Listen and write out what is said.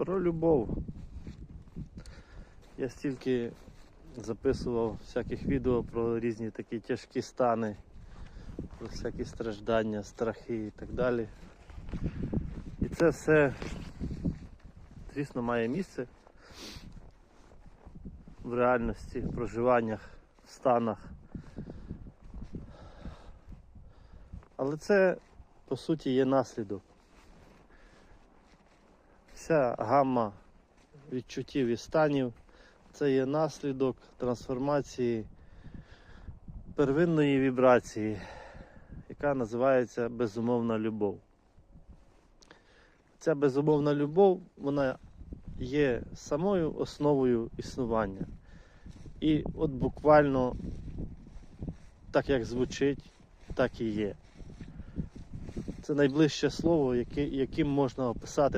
Про любов. Я стільки записував всяких відео про різні такі тяжкі стани, про всякі страждання, страхи і так далі. І це все, звісно, має місце в реальності, в проживаннях, в станах. Але це, по суті, є наслідок. Вся гамма відчуттів і станів це є наслідок трансформації первинної вібрації, яка називається безумовна любов. Ця безумовна любов, вона є самою основою існування. І от буквально так як звучить, так і є. Це найближче слово, яким можна описати